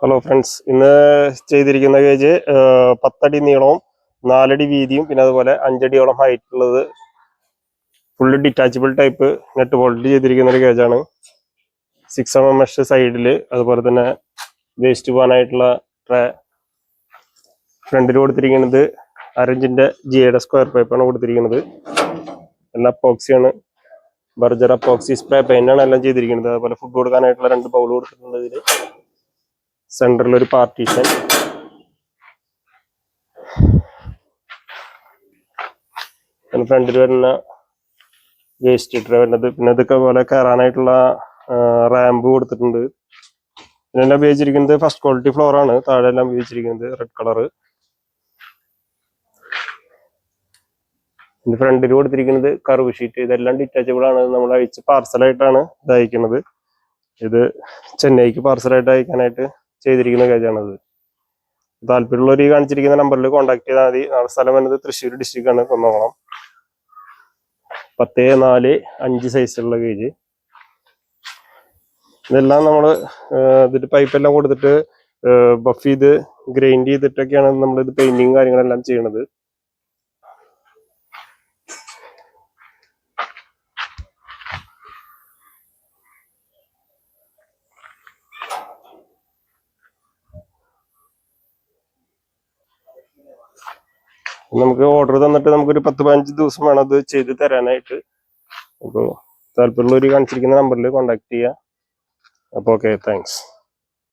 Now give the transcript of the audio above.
Hello friends ഇന്ന് ചെയ്തിരിക്കുന്ന cage പത്തടി നീളവും നാലടി വീതിയും പിന്നെ അതുപോലെ അഞ്ചടിയോളം ഹൈറ്റ് ഉള്ളത് full detachable type net bolt ചെയ്തിരിക്കുന്ന ഒരു കേജാണ് സിക്സ് എം എം എഷ് സൈഡിൽ അതുപോലെ തന്നെ വേസ്റ്റ് പോകാനായിട്ടുള്ള ട്രേ ഫ്രണ്ടിൽ കൊടുത്തിരിക്കുന്നത് അരഞ്ചിന്റെ ജിയുടെ സ്ക്വയർ പൈപ്പാണ് കൊടുത്തിരിക്കുന്നത്. എല്ലാം അപ്പോക്സിയാണ് ബർജർ അപ്പോക്സി സ്പ്രേ പെയിന്റാണ് എല്ലാം ചെയ്തിരിക്കുന്നത്. അതുപോലെ ഫുഡ് കൊടുക്കാനായിട്ടുള്ള രണ്ട് ബൗൾ കൊടുത്തിട്ടുണ്ട് ഇതിൽ സെന്ററിൽ ഒരു പാർട്ടീഷൻ ഫ്രണ്ടിൽ വരുന്ന വേസ്റ്റ് ഇട്ട് വരുന്നത്. പിന്നെ ഇതൊക്കെ പോലെ കയറാനായിട്ടുള്ള റാമ്പ് കൊടുത്തിട്ടുണ്ട്. ഇതിനെല്ലാം ഉപയോഗിച്ചിരിക്കുന്നത് ഫസ്റ്റ് ക്വാളിറ്റി ഫ്ലോർ ആണ്. താഴെ എല്ലാം ഉപയോഗിച്ചിരിക്കുന്നത് റെഡ് കളർ ഇതിന്റെ ഫ്രണ്ടിൽ കൊടുത്തിരിക്കുന്നത് കർവ് ഷീറ്റ് ഇതെല്ലാം ഡിറ്റാച്ചബിൾ ആണ്. നമ്മൾ അയച്ച് പാർസലായിട്ടാണ് ഇത് അയക്കുന്നത്. ഇത് ചെന്നൈക്ക് പാർസലായിട്ട് അയക്കാനായിട്ട് ചെയ്തിരിക്കുന്ന കേജാണത് താല്പര്യമുള്ളവർ ഈ കാണിച്ചിരിക്കുന്ന നമ്പറിൽ കോൺടാക്ട് ചെയ്താൽ മതി. നമ്മുടെ സ്ഥലം വരുന്നത് തൃശ്ശൂർ ഡിസ്ട്രിക്റ്റ് ആണ്. കുന്നംകുളം പത്ത് നാല് അഞ്ച് സൈസുള്ള കേജ് ഇതെല്ലാം നമ്മൾ ഇതിട്ട് പൈപ്പ് എല്ലാം കൊടുത്തിട്ട് ബഫ് ചെയ്ത് ഗ്രൈൻഡ് ചെയ്തിട്ടൊക്കെയാണ് നമ്മൾ ഇത് പെയിന്റിങ് കാര്യങ്ങളെല്ലാം ചെയ്യണത്. നമുക്ക് ഓർഡർ തന്നിട്ട് നമുക്കൊരു പത്ത് പതിനഞ്ച് ദിവസം വേണം അത് ചെയ്ത് തരാനായിട്ട്. അപ്പോൾ താല്പര്യമുള്ളവർ കാണിച്ചിരിക്കുന്ന നമ്പറിൽ കോൺടാക്ട് ചെയ്യുക അപ്പോൾ ഓക്കെ താങ്ക്സ്